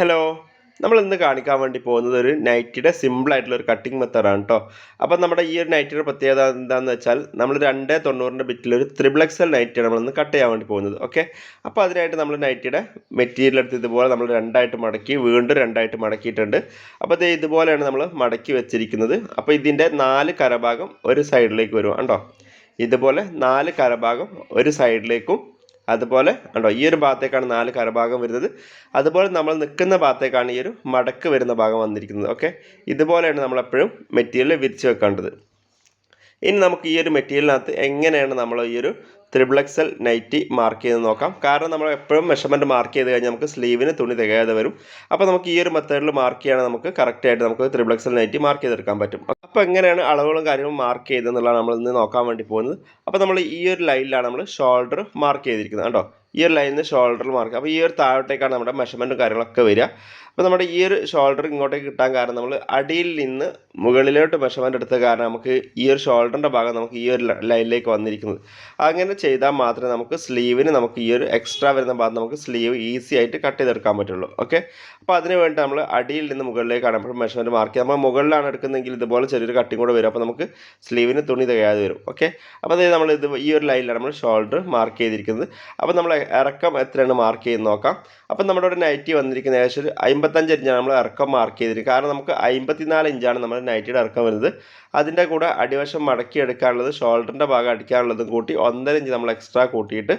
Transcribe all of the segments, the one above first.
Hello നമ്മൾ ഇന്ന് കാണിക്കാൻ വേണ്ടി പോകുന്നത് ഒരു നൈറ്റിയുടെ സിമ്പിൾ ആയിട്ടുള്ള ഒരു കട്ടിങ് മെത്തേഡാണ് കേട്ടോ അപ്പം നമ്മുടെ ഈ ഒരു നൈറ്റിയുടെ പ്രത്യേകത എന്താണെന്ന് വെച്ചാൽ നമ്മൾ രണ്ട് തൊണ്ണൂറിന്റെ ബിറ്റിൽ ഒരു ത്രിബിൾ എക്സൽ നൈറ്റിയാണ് നമ്മളിന്ന് കട്ട് ചെയ്യാൻ വേണ്ടി പോകുന്നത്. ഓക്കെ അപ്പോൾ അതിനായിട്ട് നമ്മൾ നൈറ്റിയുടെ മെറ്റീരിയൽ എടുത്ത് ഇതുപോലെ നമ്മൾ രണ്ടായിട്ട് മടക്കി വീണ്ടും രണ്ടായിട്ട് മടക്കിയിട്ടുണ്ട്. അപ്പോൾ ഇത് ഇതുപോലെയാണ് നമ്മൾ മടക്കി വെച്ചിരിക്കുന്നത്. അപ്പോൾ ഇതിന്റെ നാല് കരഭാഗം ഒരു സൈഡിലേക്ക് വരും കണ്ടോ ഇതുപോലെ നാല് കരഭാഗം ഒരു സൈഡിലേക്കും അതുപോലെ കണ്ടോ ഈ ഒരു ഭാഗത്തേക്കാണ് നാല് കരഭാഗം വരുന്നത്. അതുപോലെ നമ്മൾ നിൽക്കുന്ന ഭാഗത്തേക്കാണ് ഈ ഒരു മടക്ക് വരുന്ന ഭാഗം വന്നിരിക്കുന്നത്. ഓക്കെ ഇതുപോലെയാണ് നമ്മളെപ്പോഴും മെറ്റീരിയൽ വിരിച്ച് വെക്കേണ്ടത്. ഇനി നമുക്ക് ഈ ഒരു മെറ്റീരിയലിനകത്ത് എങ്ങനെയാണ് നമ്മൾ ഈ ഒരു ത്രിബിൾ എക്സൽ നൈറ്റി മാർക്ക് ചെയ്ത് നോക്കാം. കാരണം നമ്മൾ എപ്പോഴും മെഷർമെന്റ് മാർക്ക് ചെയ്ത് കഴിഞ്ഞാൽ നമുക്ക് സ്ലീവിന് തുണി തികയാതെ വരും. അപ്പോൾ നമുക്ക് ഈ ഒരു മെത്തേഡിൽ മാർക്ക് ചെയ്യണം നമുക്ക് കറക്റ്റായിട്ട് നമുക്ക് ത്രിബിൾ എക്സൽ നൈറ്റി മാർക്ക് ചെയ്തെടുക്കാൻ പറ്റും. അപ്പോൾ എങ്ങനെയാണ് അളവുകളും കാര്യങ്ങളും മാർക്ക് ചെയ്തെന്നുള്ളതാണ് നമ്മൾ ഇന്ന് നോക്കാൻ വേണ്ടി പോകുന്നത്. അപ്പോൾ നമ്മൾ ഈ ഒരു ലൈനിലാണ് നമ്മൾ ഷോൾഡർ മാർക്ക് ചെയ്തിരിക്കുന്നത്. കേട്ടോ ഈ ഒരു ലൈനിൽ ഷോൾഡർ മാർക്ക് അപ്പോൾ ഈ ഒരു താഴോട്ടേക്കാണ് നമ്മുടെ മെഷർമെന്റും കാര്യങ്ങളൊക്കെ വരിക. അപ്പോൾ നമ്മുടെ ഈ ഒരു ഷോൾഡർ ഇങ്ങോട്ടേക്ക് കിട്ടാൻ കാരണം നമ്മൾ അടിയിൽ നിന്ന് മുകളിലോട്ട് മെഷർമെന്റ് എടുത്ത കാരണം നമുക്ക് ഈ ഒരു ഷോൾഡറിന്റെ ഭാഗം നമുക്ക് ഈ ഒരു ലൈനിലേക്ക് വന്നിരിക്കുന്നത്. അങ്ങനെ ചെയ്താൽ മാത്രമേ നമുക്ക് സ്ലീവിന് നമുക്ക് ഈ ഒരു എക്സ്ട്രാ വരുന്ന ഭാഗം നമുക്ക് സ്ലീവ് ഈസി ആയിട്ട് കട്ട് ചെയ്തെടുക്കാൻ പറ്റുള്ളൂ. ഓക്കെ അപ്പോൾ അതിന് വേണ്ടി നമ്മൾ അടിയിൽ നിന്ന് മുകളിലേക്കാണ് അപ്പോൾ മെഷർമെന്റ് മാർക്ക് ചെയ്യുക. നമ്മൾ മുകളിലാണ് എടുക്കുന്നതെങ്കിൽ ഇതുപോലെ ചെറിയൊരു കട്ടിങ് കൂടെ വരും. അപ്പോൾ നമുക്ക് സ്ലീവിന് തുണി തികയാതെ വരും. ഓക്കെ അപ്പോൾ അതായത് നമ്മൾ ഇത് ഈ ഒരു ലൈനിലാണ് നമ്മൾ ഷോൾഡർ മാർക്ക് ചെയ്തിരിക്കുന്നത്. അപ്പോൾ നമ്മൾ ഇറക്കം എത്രയാണ് മാർക്ക് ചെയ്ത് നോക്കാം. അപ്പോൾ നമ്മുടെ ഒരു നൈറ്റി വന്നിരിക്കുന്ന ഏകദേശം ഒരു അമ്പത്തഞ്ച് ഇഞ്ചാണ് നമ്മൾ ഇറക്കം മാർക്ക് ചെയ്തിരിക്കുന്നത്. കാരണം നമുക്ക് അമ്പത്തിനാല് ഇഞ്ചാണ് നമ്മുടെ നൈറ്റിയുടെ ഇറക്കം വരുന്നത്. അതിന്റെ കൂടെ അടിവശം മടക്കി എടുക്കാനുള്ളത് ഷോൾഡറിന്റെ ഭാഗം അടിക്കാനുള്ളതും കൂട്ടി ഒന്നര ഇഞ്ച് നമ്മൾ എക്സ്ട്രാ കൂട്ടിയിട്ട്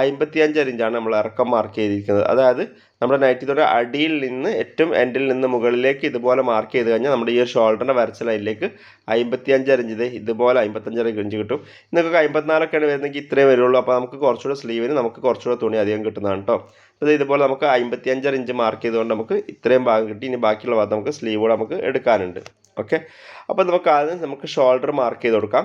അമ്പത്തിയഞ്ചര ഇഞ്ചാണ് നമ്മൾ ഇറക്കം മാർക്ക് ചെയ്തിരിക്കുന്നത്. അതായത് നമ്മുടെ നൈറ്റിയുടെ അടിയിൽ നിന്ന് ഏറ്റവും എൻഡിൽ നിന്ന് മുകളിലേക്ക് ഇതുപോലെ മാർക്ക് ചെയ്ത് കഴിഞ്ഞാൽ നമ്മുടെ ഈ ഒരു ഷോൾഡറിന്റെ വരച്ച ലൈനിലേക്ക് അമ്പത്തിയഞ്ചര ഇഞ്ച് ഇത് ഇതുപോലെ അമ്പത്തഞ്ചര ഇഞ്ച് കിട്ടും. നിങ്ങൾക്ക് അമ്പത്തിനാലൊക്കെയാണ് വരുന്നെങ്കിൽ ഇത്രേ വരുള്ളൂ. അപ്പോൾ നമുക്ക് കുറച്ചുകൂടെ സ്ലീവിന് നമുക്ക് കുറച്ചുകൂടെ തുണി അധികം കിട്ടുന്നതാണ് കേട്ടോ അപ്പോൾ ഇതുപോലെ നമുക്ക് അമ്പത്തിയഞ്ചര ഇഞ്ച് മാർക്ക് ചെയ്തുകൊണ്ട് നമുക്ക് ഇത്രയും ഭാഗം കിട്ടി. ഇനി ബാക്കിയുള്ള ഭാഗം നമുക്ക് സ്ലീവ് നമുക്ക് എടുക്കാനുണ്ട്. ഓക്കെ അപ്പോൾ നമുക്ക് ആദ്യം നമുക്ക് ഷോൾഡർ മാർക്ക് ചെയ്ത് കൊടുക്കാം.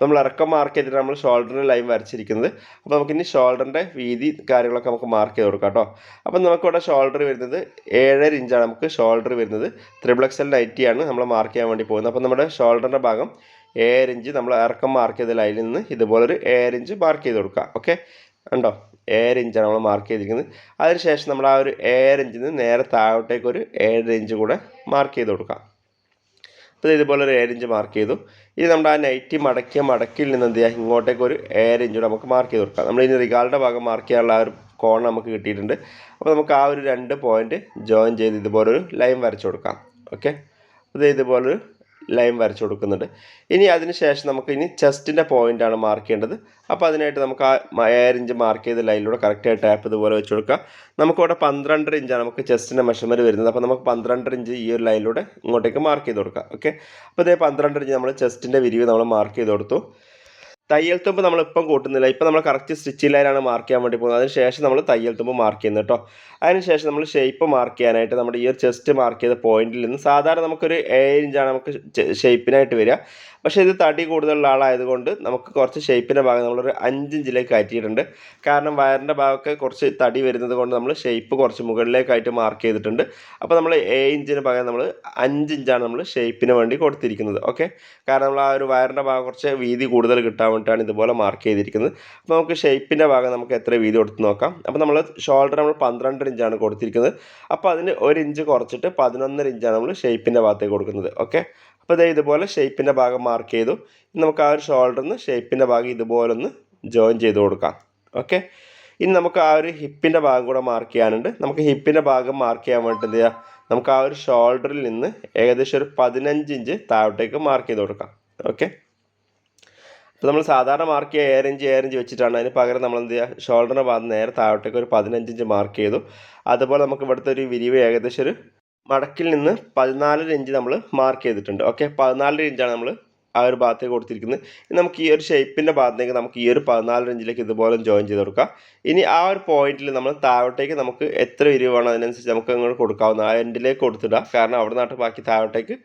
നമ്മൾ ഇറക്കം മാർക്ക് ചെയ്തിട്ട് നമ്മൾ ഷോൾഡറിന് ലൈൻ വരച്ചിരിക്കുന്നത്. അപ്പോൾ നമുക്കിനി ഷോൾഡറിന്റെ വീതി കാര്യങ്ങളൊക്കെ നമുക്ക് മാർക്ക് ചെയ്ത് കൊടുക്കാം കേട്ടോ. അപ്പോൾ നമുക്കിവിടെ ഷോൾഡർ വരുന്നത് ഏഴര ഇഞ്ചാണ് നമുക്ക് ഷോൾഡർ വരുന്നത് ത്രിബിൾ എക്സൽ നൈറ്റിയാണ് നമ്മൾ മാർക്ക് ചെയ്യാൻ വേണ്ടി പോകുന്നത്. അപ്പോൾ നമ്മുടെ ഷോൾഡറിന്റെ ഭാഗം ഏഴര ഇഞ്ച് നമ്മൾ ഇറക്കം മാർക്ക് ചെയ്ത ലൈനിൽ നിന്ന് ഇതുപോലൊരു ഏഴര ഇഞ്ച് മാർക്ക് ചെയ്ത് കൊടുക്കാം. ഓക്കെ ഉണ്ടോ ഏഴര ഇഞ്ചാണ് നമ്മൾ മാർക്ക് ചെയ്തിരിക്കുന്നത്. അതിനുശേഷം നമ്മൾ ആ ഒരു ഏഴര ഇഞ്ചിൽ നിന്ന് നേരെ താഴോട്ടേക്ക് ഒരു ഏഴര ഇഞ്ച് കൂടെ മാർക്ക് ചെയ്ത് കൊടുക്കാം. അപ്പോൾ ഇതുപോലെ ഒരു ഏഴ് ഇഞ്ച് മാർക്ക് ചെയ്തു. ഇനി നമ്മുടെ ആ നൈറ്റി മടക്കിയ മടക്കിൽ നിന്ന് എന്ത് ചെയ്യുക? ഇങ്ങോട്ടേക്ക് ഒരു ഏഴ് ഇഞ്ച് കൂടെ നമുക്ക് മാർക്ക് ചെയ്ത് കൊടുക്കാം. നമ്മൾ ഇനി റിഗാളുടെ ഭാഗം മാർക്ക് ചെയ്യാനുള്ള ആ ഒരു കോൺ നമുക്ക് കിട്ടിയിട്ടുണ്ട്. അപ്പോൾ നമുക്ക് ആ ഒരു രണ്ട് പോയിന്റ് ജോയിൻ ചെയ്ത് ഇതുപോലെ ഒരു ലൈൻ വരച്ചു കൊടുക്കാം. ഓക്കെ അത് ഇതുപോലൊരു ലൈൻ വരച്ചു കൊടുക്കുന്നുണ്ട്. ഇനി അതിന് ശേഷം നമുക്ക് ഇനി ചെസ്റ്റിന്റെ പോയിന്റാണ് മാർക്ക് ചെയ്യേണ്ടത്. അപ്പോൾ അതിനായിട്ട് നമുക്ക് ആ ഏഴ് ഇഞ്ച് മാർക്ക് ചെയ്ത ലൈനിലൂടെ കറക്റ്റായിട്ട് ടാപ്പ് ഇതുപോലെ വെച്ച് കൊടുക്കുക നമുക്കിവിടെ പന്ത്രണ്ടര ഇഞ്ചാണ് നമുക്ക് ചെസ്റ്റിന്റെ മെഷർമെന്റ് വരുന്നത്. അപ്പോൾ നമുക്ക് പന്ത്രണ്ടര ഇഞ്ച് ഈ ഒരു ലൈനിലൂടെ ഇങ്ങോട്ടേക്ക് മാർക്ക് ചെയ്ത് കൊടുക്കാം. ഓക്കെ അപ്പോൾ ഇതേ പന്ത്രണ്ടര ഇഞ്ച് നമ്മൾ ചെസ്റ്റിന്റെ വിരിവ് നമ്മൾ മാർക്ക് ചെയ്ത് കൊടുത്തു. തയ്യൽ തുമ്പ് നമ്മളിപ്പം കൂട്ടുന്നില്ല. ഇപ്പം നമ്മൾ കറക്റ്റ് സ്റ്റിച്ചിൽ ലൈനാണ് മാർക്ക് ചെയ്യാൻ വേണ്ടി പോകുന്നത്. അതിന് ശേഷം നമ്മൾ തയ്യൽ തുമ്പ് മാർക്ക് ചെയ്യുന്നത് കേട്ടോ അതിന് ശേഷം നമ്മൾ ഷേപ്പ് മാർക്ക് ചെയ്യാനായിട്ട് നമ്മുടെ ഈ ഒരു ചെസ്റ്റ് മാർക്ക് ചെയ്ത പോയിന്റിൽ നിന്ന് സാധാരണ നമുക്കൊരു ഏഴ് ഇഞ്ചാണ് നമുക്ക് ഷേപ്പിനായിട്ട് വരിക. പക്ഷേ ഇത് തടി കൂടുതലുള്ള ആളായതുകൊണ്ട് നമുക്ക് കുറച്ച് ഷേപ്പിന്റെ ഭാഗം നമ്മളൊരു അഞ്ചിഞ്ചിലേക്ക് കയറ്റിയിട്ടുണ്ട്. കാരണം വയറിന്റെ ഭാഗമൊക്കെ കുറച്ച് തടി വരുന്നത് കൊണ്ട് നമ്മൾ ഷേപ്പ് കുറച്ച് മുകളിലേക്കായിട്ട് മാർക്ക് ചെയ്തിട്ടുണ്ട്. അപ്പോൾ നമ്മൾ ഏഴ് ഇഞ്ചിന് പകരം നമ്മൾ അഞ്ചിഞ്ചാണ് നമ്മൾ ഷേപ്പിന് വേണ്ടി കൊടുത്തിരിക്കുന്നത്. ഓക്കെ? കാരണം നമ്മൾ ആ ഒരു വയറിന്റെ ഭാഗം കുറച്ച് വീതി കൂടുതൽ കിട്ടാൻ വേണ്ടിയിട്ടാണ് ഇതുപോലെ മാർക്ക് ചെയ്തിരിക്കുന്നത്. അപ്പോൾ നമുക്ക് ഷേപ്പിന്റെ ഭാഗം നമുക്ക് എത്ര വീതി കൊടുത്ത് നോക്കാം. അപ്പോൾ നമ്മൾ ഷോൾഡർ നമ്മൾ പന്ത്രണ്ടര ഇഞ്ചാണ് കൊടുത്തിരിക്കുന്നത്. അപ്പോൾ അതിന് ഒരു ഇഞ്ച് കുറച്ചിട്ട് പതിനൊന്നര ഇഞ്ചാണ് നമ്മൾ ഷേപ്പിന്റെ ഭാഗത്തേക്ക് കൊടുക്കുന്നത്. ഓക്കെ? അപ്പോൾ ഇതേ ഇതുപോലെ ഷേപ്പിന്റെ ഭാഗം മാർക്ക് ചെയ്തു. നമുക്ക് ആ ഒരു ഷോൾഡറിന് ഷേപ്പിന്റെ ഭാഗം ഇതുപോലെ ഒന്ന് ജോയിൻ ചെയ്ത് കൊടുക്കാം. ഓക്കെ ഇനി നമുക്ക് ആ ഒരു ഹിപ്പിന്റെ ഭാഗം കൂടെ മാർക്ക് ചെയ്യാനുണ്ട്. നമുക്ക് ഹിപ്പിന്റെ ഭാഗം മാർക്ക് ചെയ്യാൻ വേണ്ടി എന്ത് ചെയ്യാം? നമുക്ക് ആ ഒരു ഷോൾഡറിൽ നിന്ന് ഏകദേശം ഒരു പതിനഞ്ച് ഇഞ്ച് താഴോട്ടേക്ക് മാർക്ക് ചെയ്ത് കൊടുക്കാം. ഓക്കെ അപ്പോൾ നമ്മൾ സാധാരണ മാർക്ക് ചെയ്യുക ഏഴ് ഇഞ്ച് ഏഴ് ഇഞ്ച് വെച്ചിട്ടാണ്. അതിന് പകരം നമ്മൾ എന്ത് ചെയ്യുക? ഷോൾഡറിന്റെ ഭാഗം നേരെ താഴോട്ടേക്ക് ഒരു പതിനഞ്ച് ഇഞ്ച് മാർക്ക് ചെയ്തു. അതുപോലെ നമുക്ക് ഇവിടുത്തെ ഒരു വിരിവ് ഏകദേശം ഒരു മടക്കിൽ നിന്ന് പതിനാലര ഇഞ്ച് നമ്മൾ മാർക്ക് ചെയ്തിട്ടുണ്ട്. ഓക്കെ പതിനാലര ഇഞ്ചാണ് നമ്മൾ ആ ഒരു ഭാഗത്തേക്ക് കൊടുത്തിരിക്കുന്നത്. ഇനി നമുക്ക് ഈ ഒരു ഷേപ്പിന്റെ ഭാഗത്തേക്ക് നമുക്ക് ഈ ഒരു പതിനാലര ഇഞ്ചിലേക്ക് ഇതുപോലെ ജോയിൻ ചെയ്ത് കൊടുക്കാം. ഇനി ആ ഒരു പോയിന്റിൽ നമ്മൾ താഴോട്ടേക്ക് നമുക്ക് എത്ര വിരിവ് അതിനനുസരിച്ച് നമുക്ക് അങ്ങോട്ട് കൊടുക്കാവുന്ന ആ എൻഡിലേക്ക് കൊടുത്തിടുക കാരണം അവിടെ നിന്നിട്ട് ബാക്കി താഴോട്ടേക്ക്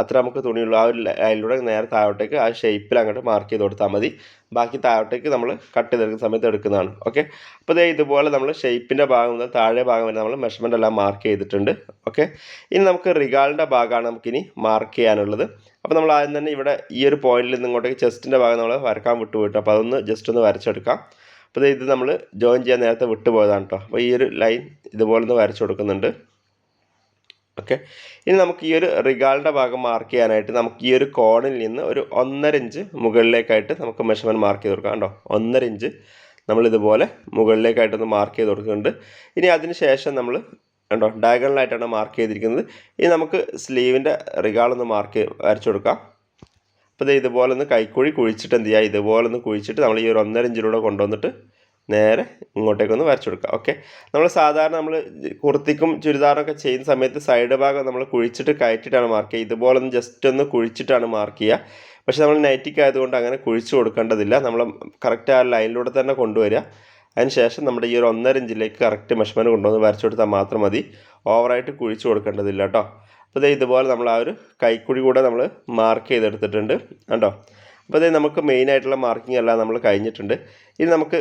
അത്ര നമുക്ക് തുണിയുള്ളൂ ആ ഒരു ലൈനിലൂടെ നേരെ താഴോട്ടേക്ക് ആ ഷേപ്പിൽ അങ്ങോട്ട് മാർക്ക് ചെയ്ത് കൊടുത്താൽ മതി. ബാക്കി താഴോട്ടേക്ക് നമ്മൾ കട്ട് ചെയ്തെടുക്കുന്ന സമയത്ത് എടുക്കുന്നതാണ്. ഓക്കെ അപ്പോൾ ഇതേ ഇതുപോലെ നമ്മൾ ഷേപ്പിന്റെ ഭാഗം മുതൽ താഴെ ഭാഗം വരെ നമ്മൾ മെഷർമെന്റ് എല്ലാം മാർക്ക് ചെയ്തിട്ടുണ്ട്. ഓക്കെ ഇനി നമുക്ക് റിഗാളിന്റെ ഭാഗമാണ് നമുക്കിനി മാർക്ക് ചെയ്യാനുള്ളത്. അപ്പോൾ നമ്മൾ ആദ്യം തന്നെ ഇവിടെ ഈ ഒരു പോയിന്റിൽ നിന്ന് ഇങ്ങോട്ടേക്ക് ചെസ്റ്റിന്റെ ഭാഗം നമ്മൾ വരക്കാൻ വിട്ടുപോയിട്ട്. അപ്പോൾ അതൊന്ന് ജസ്റ്റ് ഒന്ന് വരച്ചെടുക്കാം. അപ്പോൾ ഇത് നമ്മൾ ജോയിൻ ചെയ്യാൻ നേരത്തെ വിട്ടുപോയതാണ് കേട്ടോ അപ്പോൾ ഈ ഒരു ലൈൻ ഇതുപോലെ ഒന്ന് വരച്ചു കൊടുക്കുന്നുണ്ട്. ഓക്കെ? ഇനി നമുക്ക് ഈ ഒരു റിഗാളിന്റെ ഭാഗം മാർക്ക് ചെയ്യാനായിട്ട് നമുക്ക് ഈ ഒരു കോണിൽ നിന്ന് ഒരു ഒന്നര ഇഞ്ച് മുകളിലേക്കായിട്ട് നമുക്ക് മെഷർമെന്റ് മാർക്ക് ചെയ്ത് കൊടുക്കാം കേട്ടോ ഒന്നര ഇഞ്ച് നമ്മൾ ഇതുപോലെ മുകളിലേക്കായിട്ടൊന്ന് മാർക്ക് ചെയ്ത് കൊടുക്കുന്നുണ്ട്. ഇനി അതിന് ശേഷം നമ്മൾ കണ്ടോ? ഡയഗണലായിട്ടാണ് മാർക്ക് ചെയ്തിരിക്കുന്നത്. ഇനി നമുക്ക് സ്ലീവിന്റെ റിഗാളൊന്ന് മാർക്ക് വരച്ചു കൊടുക്കാം. അപ്പോൾ ഇതേ ഇതുപോലെ ഒന്ന് കൈക്കുഴി കുഴിച്ചിട്ട് എന്ത് ചെയ്യുക? ഇതുപോലെ ഒന്ന് കുഴിച്ചിട്ട് നമ്മൾ ഈ ഒരു ഒന്നര ഇഞ്ചിലൂടെ കൊണ്ടുവന്നിട്ട് നേരെ ഇങ്ങോട്ടേക്കൊന്ന് വരച്ചു കൊടുക്കുക ഓക്കെ നമ്മൾ സാധാരണ നമ്മൾ കുർത്തിക്കും ചുരിദാറൊക്കെ ചെയ്യുന്ന സമയത്ത് സൈഡ് ഭാഗം നമ്മൾ കുഴിച്ചിട്ട് കയറ്റിയിട്ടാണ് മാർക്ക് ചെയ്യുക. ഇതുപോലെ ഒന്ന് ജസ്റ്റ് ഒന്ന് കുഴിച്ചിട്ടാണ് മാർക്ക് ചെയ്യുക. പക്ഷേ നമ്മൾ നൈറ്റിക്ക് ആയതുകൊണ്ട് അങ്ങനെ കുഴിച്ചു കൊടുക്കേണ്ടതില്ല. നമ്മൾ കറക്റ്റ് ആ ലൈനിലൂടെ തന്നെ കൊണ്ടുവരിക. അതിനുശേഷം നമ്മുടെ ഈ ഒരു ഒന്നര ഇഞ്ചിലേക്ക് കറക്റ്റ് മെഷർമെന്റ് കൊണ്ടുവന്ന് വരച്ചു കൊടുത്താൽ മാത്രം മതി. ഓവറായിട്ട് കുഴിച്ചു കൊടുക്കേണ്ടതില്ല കേട്ടോ അപ്പോൾ ഇതേ ഇതുപോലെ നമ്മൾ ആ ഒരു കൈക്കുഴി കൂടെ നമ്മൾ മാർക്ക് ചെയ്തെടുത്തിട്ടുണ്ട്. കണ്ടോ? അപ്പോൾ അതേ നമുക്ക് മെയിൻ ആയിട്ടുള്ള മാർക്കിംഗ് എല്ലാം നമ്മൾ കഴിഞ്ഞിട്ടുണ്ട്. ഇനി നമുക്ക്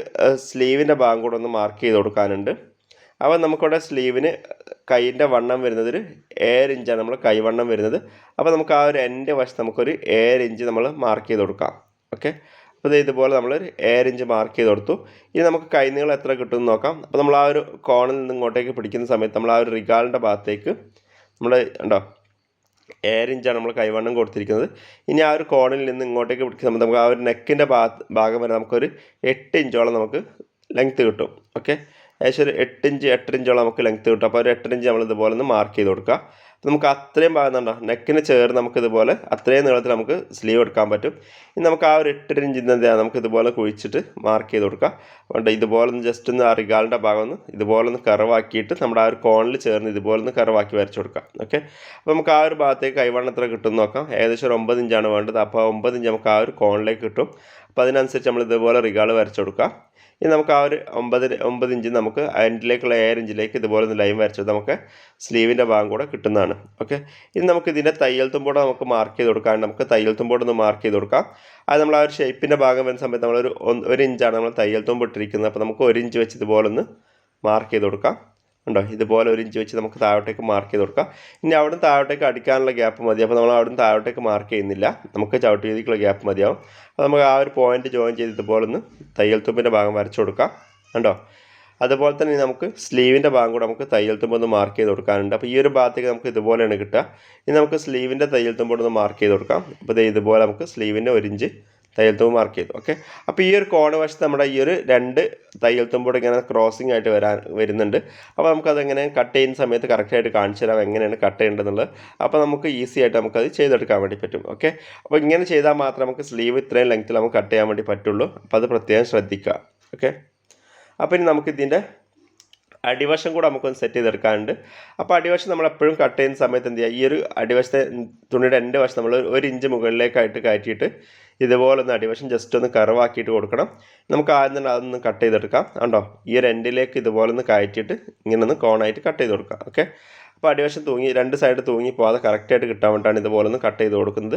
സ്ലീവിന്റെ ഭാഗം കൂടെ ഒന്ന് മാർക്ക് ചെയ്ത് കൊടുക്കാനുണ്ട്. അപ്പോൾ നമുക്കിവിടെ സ്ലീവിന് കൈയിന്റെ വണ്ണം വരുന്നത് ഒരു ഏഴ് ഇഞ്ചാണ് നമ്മൾ കൈവണ്ണം വരുന്നത്. അപ്പോൾ നമുക്ക് ആ ഒരു എന്റെ വശത്ത് നമുക്കൊരു ഏഴ് ഇഞ്ച് നമ്മൾ മാർക്ക് ചെയ്ത് കൊടുക്കാം. ഓക്കെ? അപ്പോൾ ഇത് ഇതുപോലെ നമ്മൾ ഒരു ഏഴ് ഇഞ്ച് മാർക്ക് ചെയ്ത് കൊടുത്തു. ഇനി നമുക്ക് കൈനീളം എത്ര കിട്ടുമെന്ന് നോക്കാം. അപ്പോൾ നമ്മൾ ആ ഒരു കോണിൽ നിന്ന് ഇങ്ങോട്ടേക്ക് പിടിക്കുന്ന സമയത്ത് നമ്മൾ ആ ഒരു റിഗാളിന്റെ ഭാഗത്തേക്ക് നമ്മൾ ഉണ്ടോ ഏഴ് ഇഞ്ചാണ് നമ്മൾ കൈവണ്ണം കൊടുത്തിരിക്കുന്നത്. ഇനി ആ ഒരു കോണിൽ നിന്ന് ഇങ്ങോട്ടേക്ക് പിടിക്കുന്ന നമുക്ക് ആ ഒരു നെക്കിന്റെ ഭാഗം വരെ നമുക്കൊരു എട്ട് ഇഞ്ചോളം നമുക്ക് ലെങ്ത്ത് കിട്ടും. ഓക്കെ ഏകദേശം ഒരു എട്ട് ഇഞ്ച് എട്ടര ഇഞ്ചോളം നമുക്ക് ലെങ്ത്ത് കിട്ടും. അപ്പോൾ ഒരു എട്ടര ഇഞ്ച് നമ്മൾ ഇതുപോലെ ഒന്ന് മാർക്ക് ചെയ്ത് കൊടുക്കുക. നമുക്ക് അത്രയും ഭാഗം എന്താ നെക്കിന് ചേർന്ന് നമുക്ക് ഇതുപോലെ അത്രയും നീളത്തിൽ നമുക്ക് സ്ലീവ് എടുക്കാൻ പറ്റും. ഇനി നമുക്ക് ആ ഒരു എട്ടര ഇഞ്ചിന്റെ എന്താണ് നമുക്ക് ഇതുപോലെ കുഴിച്ചിട്ട് മാർക്ക് ചെയ്ത് കൊടുക്കുക അതുകൊണ്ട് ഇതുപോലെ ഒന്ന് ജസ്റ്റ് ഒന്ന് ആ റിഗാളിന്റെ ഭാഗം ഒന്ന് ഇതുപോലെ ഒന്ന് കറവാക്കിയിട്ട് നമ്മുടെ ആ ഒരു കോണിൽ ചേർന്ന് ഇതുപോലെ ഒന്ന് കറവാക്കി വരച്ച് കൊടുക്കാം. ഓക്കെ അപ്പോൾ നമുക്ക് ആ ഒരു ഭാഗത്തേക്ക് കൈവണ്ണം എത്ര കിട്ടും നോക്കാം. ഏകദേശം ഒരു ഒമ്പത് ഇഞ്ചാണ് വേണ്ടത്. അപ്പോൾ ഒമ്പത് ഇഞ്ച് നമുക്ക് ആ ഒരു കോണിലേക്ക് കിട്ടും. അപ്പോൾ അതിനനുസരിച്ച് നമ്മൾ ഇതുപോലെ റിഗാൾ വരച്ച് കൊടുക്കാം ഇനി നമുക്ക് ആ ഒരു ഒമ്പത് ഒമ്പത് ഇഞ്ച് നമുക്ക് എൻഡിലേക്കുള്ള ഏഴ് ഇഞ്ചിലേക്ക് ഇതുപോലെ ഒന്ന് ലൈൻ വരച്ചത് നമുക്ക് സ്ലീവിന്റെ ഭാഗം കൂടെ കിട്ടുന്നതാണ്. ഓക്കെ ഇനി നമുക്ക് ഇതിന്റെ തയ്യൽ തുമ്പോടെ നമുക്ക് മാർക്ക് ചെയ്ത് കൊടുക്കാം. നമുക്ക് തയ്യൽ തുമ്പോടെ ഒന്ന് മാർക്ക് ചെയ്ത് കൊടുക്കാം. അത് നമ്മൾ ആ ഒരു ഷേപ്പിന്റെ ഭാഗം വരുന്ന സമയത്ത് നമ്മളൊരു ഒരു ഇഞ്ചാണ് നമ്മൾ തയ്യൽ തുമ്പ് ഇട്ടിരിക്കുന്നത്. അപ്പോൾ നമുക്ക് ഒരു ഇഞ്ച് വെച്ച് ഇതുപോലെ ഒന്ന് മാർക്ക് ചെയ്ത് കൊടുക്കാം. ഉണ്ടോ? ഇതുപോലെ ഒരു ഇഞ്ച് വെച്ച് നമുക്ക് താഴോട്ടേക്ക് മാർക്ക് ചെയ്ത് കൊടുക്കാം. ഇനി അവിടെ താഴോട്ടേക്ക് അടിക്കാനുള്ള ഗ്യാപ്പ് മതി. അപ്പോൾ നമ്മൾ അവിടെ താഴോട്ടേക്ക് മാർക്ക് ചെയ്യുന്നില്ല. നമുക്ക് ചവിട്ട് രീതിക്കുള്ള ഗ്യാപ്പ് മതിയാവും. അപ്പോൾ നമുക്ക് ആ ഒരു പോയിന്റ് ജോയിൻ ചെയ്ത് ഇതുപോലെ ഒന്ന് തയ്യൽ തുമ്പിന്റെ ഭാഗം വരച്ചു കൊടുക്കാം. കണ്ടോ? അതുപോലെ തന്നെ നമുക്ക് സ്ലീവിന്റെ ഭാഗം കൂടെ നമുക്ക് തയ്യൽ തുമ്പ് ഒന്ന് മാർക്ക് ചെയ്ത് കൊടുക്കാനുണ്ട്. അപ്പോൾ ഈ ഒരു ഭാഗത്തേക്ക് നമുക്ക് ഇതുപോലെയാണ് കിട്ടുക. ഇനി നമുക്ക് സ്ലീവിന്റെ തയ്യൽ തുമ്പോടൊന്ന് മാർക്ക് ചെയ്ത് കൊടുക്കാം. അപ്പോൾ ഇതുപോലെ നമുക്ക് സ്ലീവിന്റെ ഒരു ഇഞ്ച് തയ്യൽ തുമ്പ് മാർക്ക് ചെയ്തു. ഓക്കെ അപ്പോൾ ഈ ഒരു കോണ വശത്ത് നമ്മുടെ ഈ ഒരു രണ്ട് തയ്യൽ തുമ്പോട് ഇങ്ങനെ ക്രോസിംഗ് ആയിട്ട് വരാൻ വരുന്നുണ്ട്. അപ്പോൾ നമുക്കതെങ്ങനെ കട്ട് ചെയ്യുന്ന സമയത്ത് കറക്റ്റായിട്ട് കാണിച്ചു തരാം എങ്ങനെയാണ് കട്ട് ചെയ്യേണ്ടതെന്നുള്ളത്. അപ്പോൾ നമുക്ക് ഈസി ആയിട്ട് നമുക്കത് ചെയ്തെടുക്കാൻ വേണ്ടി പറ്റും. ഓക്കെ അപ്പോൾ ഇങ്ങനെ ചെയ്താൽ മാത്രം നമുക്ക് സ്ലീവ് ഇത്രയും ലെങ്ത്തിൽ നമുക്ക് കട്ട് ചെയ്യാൻ വേണ്ടി പറ്റുള്ളൂ. അപ്പോൾ അത് പ്രത്യേകം ശ്രദ്ധിക്കുക. ഓക്കെ അപ്പോൾ ഇനി നമുക്കിതിന്റെ അടിവശം കൂടെ നമുക്കൊന്ന് സെറ്റ് ചെയ്തെടുക്കാനുണ്ട്. അപ്പോൾ അടിവശം നമ്മൾ എപ്പോഴും കട്ട് ചെയ്യുന്ന സമയത്ത് എന്ത് ചെയ്യുക ഈ ഒരു അടിവശത്തെ തുണിയുടെ എന്റെ വശം നമ്മൾ ഒരു ഇഞ്ച് മുകളിലേക്കായിട്ട് കയറ്റിയിട്ട് ഇതുപോലെ ഒന്ന് അടിവശം ജസ്റ്റ് ഒന്ന് കറവാക്കിയിട്ട് കൊടുക്കണം. നമുക്ക് ആദ്യം തന്നെ അതൊന്ന് കട്ട് ചെയ്തെടുക്കാം. കണ്ടോ? ഈ ഒരു എൻഡിലേക്ക് ഇതുപോലെ ഒന്ന് കയറ്റിയിട്ട് ഇങ്ങനെ ഒന്ന് കോണായിട്ട് കട്ട് ചെയ്ത് കൊടുക്കാം. ഓക്കെ അപ്പോൾ അടിവശം തൂങ്ങി രണ്ട് സൈഡ് തൂങ്ങി പോകാതെ കറക്റ്റായിട്ട് കിട്ടാൻ വേണ്ടിയിട്ടാണ് ഇതുപോലെ ഒന്ന് കട്ട് ചെയ്ത് കൊടുക്കുന്നത്.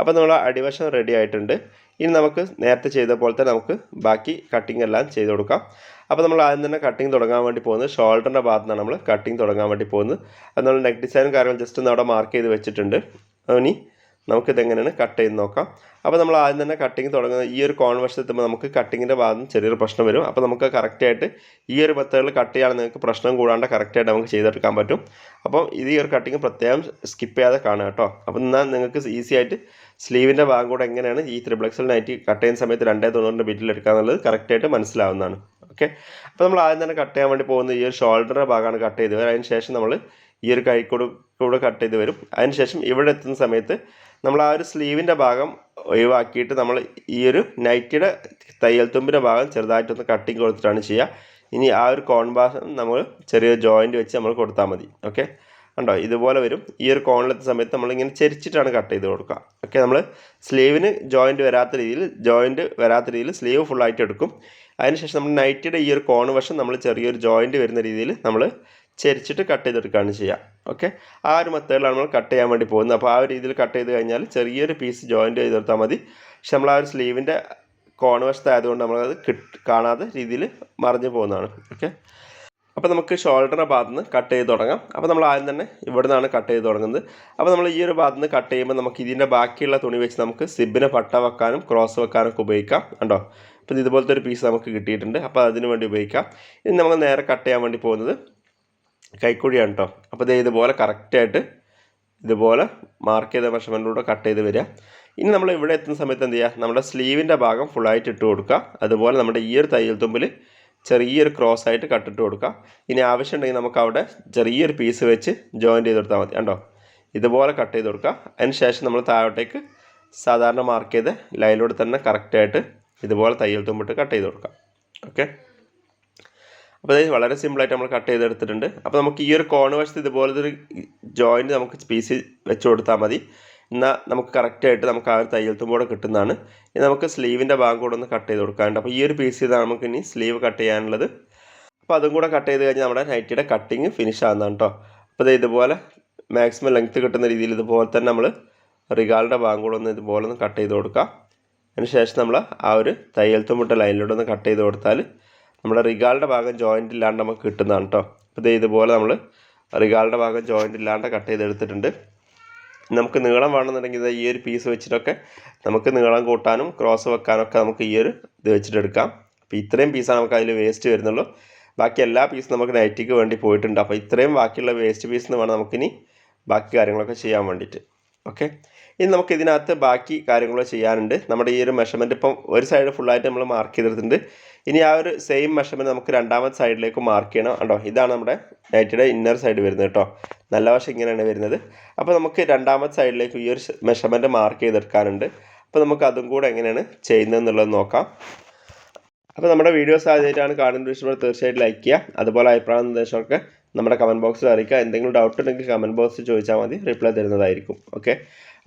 അപ്പോൾ നമ്മൾ അടിവശം റെഡി ആയിട്ടുണ്ട്. ഇനി നമുക്ക് നേരത്തെ ചെയ്ത പോലെ തന്നെ നമുക്ക് ബാക്കി കട്ടിങ് എല്ലാം ചെയ്ത് കൊടുക്കാം. അപ്പോൾ നമ്മൾ ആദ്യം തന്നെ കട്ടിങ് തുടങ്ങാൻ വേണ്ടി പോകുന്നത് ഷോൾഡറിന്റെ ഭാഗത്താണ് നമ്മൾ കട്ടിങ് തുടങ്ങാൻ വേണ്ടി പോകുന്നത്. അത് നമ്മൾ നെക്ക് ഡിസൈനും കാര്യങ്ങളും ജസ്റ്റ് ഒന്ന് അവിടെ മാർക്ക് ചെയ്ത് വെച്ചിട്ടുണ്ട്. ഇനി നമുക്കിതെങ്ങനെയാണ് കട്ട് ചെയ്ത് നോക്കാം. അപ്പോൾ നമ്മൾ ആദ്യം തന്നെ കട്ടിങ് തുടങ്ങുന്ന ഈ ഒരു കോൺ വശത്തെത്തുമ്പോൾ നമുക്ക് കട്ടിങ്ങിന്റെ ഭാഗം ചെറിയൊരു പ്രശ്നം വരും. അപ്പോൾ നമുക്ക് കറക്റ്റായിട്ട് ഈ ഒരു മെത്തേഡിൽ കട്ട് ചെയ്യുകയാണെങ്കിൽ നിങ്ങൾക്ക് പ്രശ്നം കൂടാണ്ട് കറക്റ്റായിട്ട് നമുക്ക് ചെയ്തെടുക്കാൻ പറ്റും. അപ്പം ഇത് ഈ ഒരു കട്ടിങ് പ്രത്യേകം സ്കിപ്പ് ചെയ്യാതെ കാണുക കേട്ടോ. അപ്പം എന്നാൽ നിങ്ങൾക്ക് ഈസി ആയിട്ട് സ്ലീവിന്റെ ഭാഗം കൂടെ എങ്ങനെയാണ് ഈ ത്രിബ്ലക്സൽ നൈറ്റി കട്ട് ചെയ്യുന്ന സമയത്ത് രണ്ടേ തൊണ്ണൂറിന്റെ ബിറ്റിൽ എന്നുള്ളത് കറക്റ്റായിട്ട് മനസ്സിലാവുന്നതാണ്. ഓക്കെ. അപ്പോൾ നമ്മൾ ആദ്യം തന്നെ കട്ട് ചെയ്യാൻ വേണ്ടി പോകുന്നത് ഈ ഒരു ഷോൾഡറിന്റെ ഭാഗമാണ് കട്ട് ചെയ്ത് വരും അതിനുശേഷം നമ്മൾ ഈ ഒരു കൈക്കൂട് കൂടെ കട്ട് ചെയ്ത് വരും. അതിനുശേഷം ഇവിടെ എത്തുന്ന സമയത്ത് നമ്മൾ ആ ഒരു സ്ലീവിന്റെ ഭാഗം ഒഴിവാക്കിയിട്ട് നമ്മൾ ഈ ഒരു നൈറ്റിയുടെ തയ്യൽ തുമ്പിന്റെ ഭാഗം ചെറുതായിട്ടൊന്ന് കട്ടിങ് കൊടുത്തിട്ടാണ് ചെയ്യുക. ഇനി ആ ഒരു കോൺ ഭാഗം നമ്മൾ ചെറിയ ജോയിന്റ് വെച്ച് നമ്മൾ കൊടുത്താൽ മതി. ഓക്കെ. കണ്ടോ? ഇതുപോലെ വരും. ഈ ഒരു കോണിലെത്ത സമയത്ത് നമ്മളിങ്ങനെ ചെരിച്ചിട്ടാണ് കട്ട് ചെയ്ത് കൊടുക്കുക. ഓക്കെ നമ്മൾ സ്ലീവിന് ജോയിന്റ് വരാത്ത രീതിയിൽ ജോയിന്റ് വരാത്ത രീതിയിൽ സ്ലീവ് ഫുള്ളായിട്ട് എടുക്കും. അതിനുശേഷം നമ്മൾ നൈറ്റിയുടെ ഈ ഒരു കോൺ വശം നമ്മൾ ചെറിയൊരു ജോയിന്റ് വരുന്ന രീതിയിൽ നമ്മൾ ചെരിച്ചിട്ട് കട്ട് ചെയ്തെടുക്കുകയാണ് ചെയ്യുക. ഓക്കെ ആ ഒരു മെത്തേഡിലാണ് നമ്മൾ കട്ട് ചെയ്യാൻ വേണ്ടി പോകുന്നത്. അപ്പോൾ ആ ഒരു രീതിയിൽ കട്ട് ചെയ്ത് കഴിഞ്ഞാൽ ചെറിയൊരു പീസ് ജോയിന്റ് ചെയ്തെടുത്താൽ മതി. പക്ഷെ നമ്മൾ ആ ഒരു സ്ലീവിന്റെ കോൺ വശത്തായതുകൊണ്ട് നമ്മളത് കിട്ട് കാണാതെ രീതിയിൽ മറിഞ്ഞു പോകുന്നതാണ്. ഓക്കെ അപ്പോൾ നമുക്ക് ഷോൾഡറിന്റെ ഭാഗത്ത് നിന്ന് കട്ട് ചെയ്ത് തുടങ്ങാം. അപ്പോൾ നമ്മൾ ആദ്യം തന്നെ ഇവിടെ നിന്നാണ് കട്ട് ചെയ്ത് തുടങ്ങുന്നത്. അപ്പോൾ നമ്മൾ ഈ ഒരു ഭാഗത്ത് നിന്ന് കട്ട് ചെയ്യുമ്പോൾ നമുക്ക് ഇതിന്റെ ബാക്കിയുള്ള തുണി വെച്ച് നമുക്ക് സിബിന് പട്ട വെക്കാനും ക്രോസ് വെക്കാനും ഒക്കെ ഉപയോഗിക്കാം. കണ്ടോ? അപ്പോൾ ഇതുപോലത്തെ ഒരു പീസ് നമുക്ക് കിട്ടിയിട്ടുണ്ട്. അപ്പോൾ അതിന് വേണ്ടി ഉപയോഗിക്കാം. ഇനി നമ്മൾ നേരെ കട്ട് ചെയ്യാൻ വേണ്ടി പോകുന്നത് കൈക്കുഴിയാണ് കേട്ടോ അപ്പോൾ ഇത് ഇതുപോലെ കറക്റ്റായിട്ട് ഇതുപോലെ മാർക്ക് ചെയ്ത മെഷർമെന്റിലൂടെ കട്ട് ചെയ്ത് വരിക. ഇനി നമ്മൾ ഇവിടെ എത്തുന്ന സമയത്ത് എന്ത് ചെയ്യുക? നമ്മുടെ സ്ലീവിന്റെ ഭാഗം ഫുള്ളായിട്ട് ഇട്ട് കൊടുക്കുക. അതുപോലെ നമ്മുടെ ഈ ഒരു തയ്യൽ തുമ്പിൽ ചെറിയൊരു ക്രോസ് ആയിട്ട് കട്ടിട്ട് കൊടുക്കുക ഇനി ആവശ്യമുണ്ടെങ്കിൽ നമുക്ക് അവിടെ ചെറിയൊരു പീസ് വെച്ച് ജോയിന്റ് ചെയ്ത് കൊടുത്താൽ മതി. കണ്ടോ? ഇതുപോലെ കട്ട് ചെയ്ത് കൊടുക്കുക. അതിന് ശേഷം നമ്മൾ താഴോട്ടേക്ക് സാധാരണ മാർക്ക് ചെയ്ത് ലൈനിലൂടെ തന്നെ കറക്റ്റായിട്ട് ഇതുപോലെ തയ്യൽ തുമ്പിട്ട് കട്ട് ചെയ്ത് കൊടുക്കാം. ഓക്കെ അപ്പോൾ ഇത് വളരെ സിമ്പിളായിട്ട് നമ്മൾ കട്ട് ചെയ്തെടുത്തിട്ടുണ്ട് അപ്പോൾ നമുക്ക് ഈ ഒരു കോൺ വശത്ത് ഇതുപോലത്തെ ഒരു ജോയിന്റ് നമുക്ക് പീസ് വെച്ച് കൊടുത്താൽ മതി. എന്നാൽ നമുക്ക് കറക്റ്റായിട്ട് നമുക്ക് ആ ഒരു തയ്യൽ തുമ്പോടെ കിട്ടുന്നതാണ്. ഇനി നമുക്ക് സ്ലീവിന്റെ ഭാഗം കൂടെ ഒന്ന് കട്ട് ചെയ്ത് കൊടുക്കാനുണ്ട്. അപ്പോൾ ഈ ഒരു പീസ് ചെയ്താണ് നമുക്ക് ഇനി സ്ലീവ് കട്ട് ചെയ്യാനുള്ളത്. അപ്പോൾ അതും കൂടെ കട്ട് ചെയ്ത് കഴിഞ്ഞാൽ നമ്മുടെ നൈറ്റിയുടെ കട്ടിങ് ഫിനിഷ് ആകുന്നതാണ് കേട്ടോ അപ്പോൾ ഇത് ഇതുപോലെ മാക്സിമം ലെങ്ത്ത് കിട്ടുന്ന രീതിയിൽ ഇതുപോലെ തന്നെ നമ്മൾ റിഗാളിന്റെ ഭാഗം കൂടെ ഒന്ന് ഇതുപോലെ ഒന്ന് കട്ട് ചെയ്ത് കൊടുക്കുക അതിനുശേഷം നമ്മൾ ആ ഒരു തയ്യൽ തുമ്പിട്ട ലൈനിലൂടെ ഒന്ന് കട്ട് ചെയ്ത് കൊടുത്താൽ നമ്മുടെ റിഗാളിന്റെ ഭാഗം ജോയിന്റ് ഇല്ലാണ്ട് നമുക്ക് കിട്ടുന്നതാണ് കേട്ടോ അപ്പോൾ ഇതേ ഇതുപോലെ നമ്മൾ റിഗാളിന്റെ ഭാഗം ജോയിന്റ് ഇല്ലാണ്ട് കട്ട് ചെയ്തെടുത്തിട്ടുണ്ട് നമുക്ക് നീളം വേണമെന്നുണ്ടെങ്കിൽ ഈ ഒരു പീസ് വെച്ചിട്ടൊക്കെ നമുക്ക് നീളം കൂട്ടാനും ക്രോസ് വെക്കാനൊക്കെ നമുക്ക് ഈ ഒരു ഇത് വെച്ചിട്ട് എടുക്കാം. അപ്പോൾ ഇത്രയും പീസാണ് നമുക്ക് അതിൽ വേസ്റ്റ് വരുന്നുള്ളൂ. ബാക്കി എല്ലാ പീസും നമുക്ക് നൈറ്റിക്ക് വേണ്ടി പോയിട്ടുണ്ട്. അപ്പോൾ ഇത്രയും ബാക്കിയുള്ള വേസ്റ്റ് പീസ് എന്ന് വേണം നമുക്കിനി ബാക്കി കാര്യങ്ങളൊക്കെ ചെയ്യാൻ വേണ്ടിയിട്ട്. ഓക്കെ ഇനി നമുക്ക് ഇതിനകത്ത് ബാക്കി കാര്യങ്ങൾ ചെയ്യാനുണ്ട്. നമ്മുടെ ഈ ഒരു മെഷർമെന്റ് ഇപ്പം ഒരു സൈഡ് ഫുള്ളായിട്ട് നമ്മൾ മാർക്ക് ചെയ്തിട്ടുണ്ട്. ഇനി ആ ഒരു സെയിം മെഷർമെന്റ് നമുക്ക് രണ്ടാമത്തെ സൈഡിലേക്ക് മാർക്ക് ചെയ്യണം കേട്ടോ ഇതാണ് നമ്മുടെ നൈറ്റിയുടെ ഇന്നർ സൈഡ് വരുന്നത് കേട്ടോ. നല്ല വശം ഇങ്ങനെയാണ് വരുന്നത്. അപ്പോൾ നമുക്ക് രണ്ടാമത്തെ സൈഡിലേക്ക് ഈ ഒരു മെഷർമെന്റ് മാർക്ക് ചെയ്തെടുക്കാനുണ്ട്. അപ്പോൾ നമുക്ക് അതും കൂടെ എങ്ങനെയാണ് ചെയ്യുന്നതെന്നുള്ളത് നോക്കാം. അപ്പോൾ നമ്മുടെ വീഡിയോസ് ആദ്യമായിട്ടാണ് കാണുന്നത്. ഇഷ്ടപ്പെടുന്നത് തീർച്ചയായിട്ടും ലൈക്ക് ചെയ്യുക. അതുപോലെ അഭിപ്രായ നിർദ്ദേശമൊക്കെ നമ്മുടെ കമന്റ് ബോക്സിൽ അറിയിക്കുക. എന്തെങ്കിലും ഡൗട്ട് ഉണ്ടെങ്കിൽ കമന്റ് ബോക്സിൽ ചോദിച്ചാൽ മതി. റിപ്ലൈ തരുന്നതായിരിക്കും. ഓക്കെ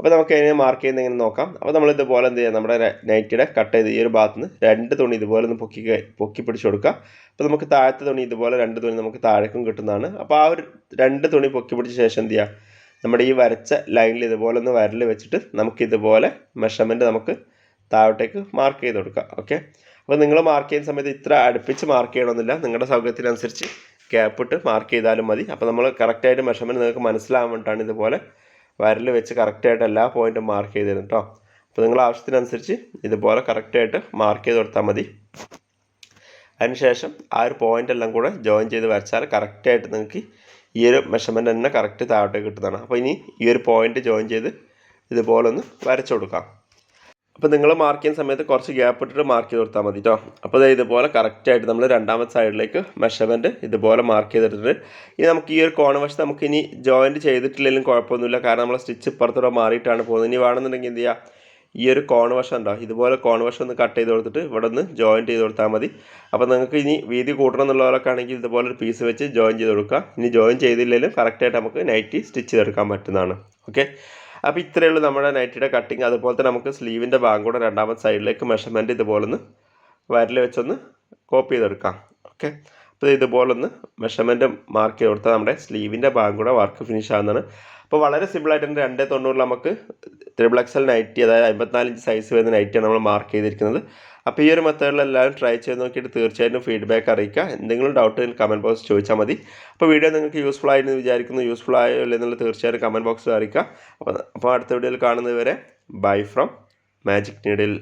അപ്പോൾ നമുക്ക് അതിനെ മാർക്ക് ചെയ്യുന്ന എങ്ങനെ നോക്കാം? അപ്പോൾ നമ്മൾ ഇതുപോലെ എന്ത് ചെയ്യുക നമ്മുടെ നൈറ്റിയുടെ കട്ട് ചെയ്ത് ഈ ഒരു ഭാഗത്ത് നിന്ന് രണ്ട് തുണി ഇതുപോലെ ഒന്ന് പൊക്കി പൊക്കി പിടിച്ച് കൊടുക്കുക അപ്പോൾ നമുക്ക് താഴത്തെ തുണി ഇതുപോലെ രണ്ട് തുണി നമുക്ക് താഴേക്കും കിട്ടുന്നതാണ്. അപ്പോൾ ആ ഒരു രണ്ട് തുണി പൊക്കി പിടിച്ച ശേഷം എന്ത് ചെയ്യുക നമ്മുടെ ഈ വരച്ച ലൈനിൽ ഇതുപോലെ ഒന്ന് വരൽ വെച്ചിട്ട് നമുക്ക് ഇതുപോലെ മെഷർമെന്റ് നമുക്ക് താഴോട്ടേക്ക് മാർക്ക് ചെയ്ത് കൊടുക്കുക ഓക്കെ അപ്പോൾ നിങ്ങൾ മാർക്ക് ചെയ്യുന്ന സമയത്ത് ഇത്ര അടുപ്പിച്ച് മാർക്ക് ചെയ്യണമെന്നില്ല. നിങ്ങളുടെ സൗകര്യത്തിനനുസരിച്ച് ഗ്യാപ്പ് ഇട്ട് മാർക്ക് ചെയ്താലും മതി. അപ്പോൾ നമ്മൾ കറക്റ്റായിട്ട് മെഷർമെന്റ് നിങ്ങൾക്ക് മനസ്സിലാവാൻ വേണ്ടിയിട്ടാണ് ഇതുപോലെ വരൽ വെച്ച് കറക്റ്റായിട്ട് എല്ലാ പോയിന്റും മാർക്ക് ചെയ്ത് തരും കേട്ടോ അപ്പോൾ നിങ്ങൾ ആവശ്യത്തിനനുസരിച്ച് ഇതുപോലെ കറക്റ്റായിട്ട് മാർക്ക് ചെയ്ത് കൊടുത്താൽ മതി. അതിനുശേഷം ആ ഒരു പോയിന്റ് എല്ലാം കൂടെ ജോയിൻ ചെയ്ത് വരച്ചാൽ കറക്റ്റായിട്ട് നിങ്ങൾക്ക് ഈ ഒരു മെഷർമെന്റ് തന്നെ കറക്റ്റ് താഴോട്ടേക്ക് കിട്ടുന്നതാണ്. അപ്പോൾ ഇനി ഈ ഒരു പോയിന്റ് ജോയിൻ ചെയ്ത് ഇതുപോലെ ഒന്ന് വരച്ചു കൊടുക്കാം. അപ്പോൾ നിങ്ങൾ മാർക്ക് ചെയ്യുന്ന സമയത്ത് കുറച്ച് ഗ്യാപ്പ് ഇട്ടിട്ട് മാർക്ക് ചെയ്ത് കൊടുത്താൽ മതി കേട്ടോ അപ്പോൾ ദേ ഇതുപോലെ കറക്റ്റായിട്ട് നമ്മൾ രണ്ടാമത്തെ സൈഡിലേക്ക് മെഷർമെന്റ് ഇതുപോലെ മാർക്ക് ചെയ്തിട്ടുണ്ട് ഇനി നമുക്ക് ഈ ഒരു കോണവശം നമുക്ക് ഇനി ജോയിന്റ് ചെയ്തിട്ടില്ലെങ്കിലും കുഴപ്പമൊന്നുമില്ല. കാരണം നമ്മൾ സ്റ്റിച്ച് ഇപ്പുറത്തൂടെ മാറിയിട്ടാണ് പോകുന്നത്. ഇനി വേണമെന്നുണ്ടെങ്കിൽ എന്ത് ചെയ്യുക ഈ ഒരു കോൺവശം ഉണ്ടോ? ഇതുപോലെ കോൺവശം ഒന്ന് കട്ട് ചെയ്ത് കൊടുത്തിട്ട് ഇവിടെ നിന്ന് ജോയിൻ ചെയ്ത് കൊടുത്താൽ മതി. അപ്പോൾ നിങ്ങൾക്ക് ഇനി വീതി കൂട്ടണം എന്നുള്ളവരൊക്കെ ആണെങ്കിൽ ഇതുപോലെ ഒരു പീസ് വെച്ച് ജോയിൻ ചെയ്ത് കൊടുക്കുക. ഇനി ജോയിൻ ചെയ്തില്ലെങ്കിലും കറക്റ്റായിട്ട് നമുക്ക് നൈറ്റി സ്റ്റിച്ച് ചെയ്തെടുക്കാൻ പറ്റുന്നതാണ്. ഓക്കെ അപ്പോൾ ഇത്രയേ ഉള്ളൂ നമ്മുടെ നൈറ്റിയുടെ കട്ടിങ് അതുപോലെ തന്നെ നമുക്ക് സ്ലീവിന്റെ ഭാഗം കൂടെ രണ്ടാമത്തെ സൈഡിലേക്ക് മെഷർമെന്റ് ഇതുപോലെ ഒന്ന് വരൽ വെച്ചൊന്ന് കോപ്പി ചെയ്തെടുക്കാം. ഓക്കെ അപ്പോൾ ഇതുപോലെ ഒന്ന് മെഷർമെന്റ് മാർക്ക് ചെയ്ത് കൊടുത്താൽ നമ്മുടെ സ്ലീവിന്റെ ഭാഗം കൂടെ വർക്ക് ഫിനിഷ് ആകുന്നതാണ് അപ്പോൾ വളരെ സിമ്പിളായിട്ട് തന്നെ രണ്ടേ തൊണ്ണൂറിൽ നമുക്ക് ത്രിബിൾ എക്സൽ നൈറ്റി അതായത് അമ്പത്തിനാല് ഇഞ്ച് സൈസ് വരുന്ന നൈറ്റിയാണ് നമ്മൾ മാർക്ക് ചെയ്തിരിക്കുന്നത്. അപ്പോൾ ഈ ഒരു മെത്തേഡിൽ എല്ലാവരും ട്രൈ ചെയ്ത് നോക്കിയിട്ട് തീർച്ചയായിട്ടും ഫീഡ്ബാക്ക് അറിയിക്കുക. എന്തെങ്കിലും ഡൗട്ട് കമന്റ് ബോക്സ് ചോദിച്ചാൽ മതി. അപ്പോൾ വീഡിയോ നിങ്ങൾക്ക് യൂസ്ഫുൾ ആയെന്ന് വിചാരിക്കുന്നു. യൂസ്ഫുൾ ആയോ ഇല്ലെന്നുള്ളത് തീർച്ചയായിട്ടും കമന്റ് ബോക്സിൽ അറിയിക്കുക. അപ്പോൾ അപ്പോൾ അടുത്ത വീഡിയോയിൽ കാണുന്നത് വരെ ബൈ ഫ്രം മാജിക് നീഡിൽ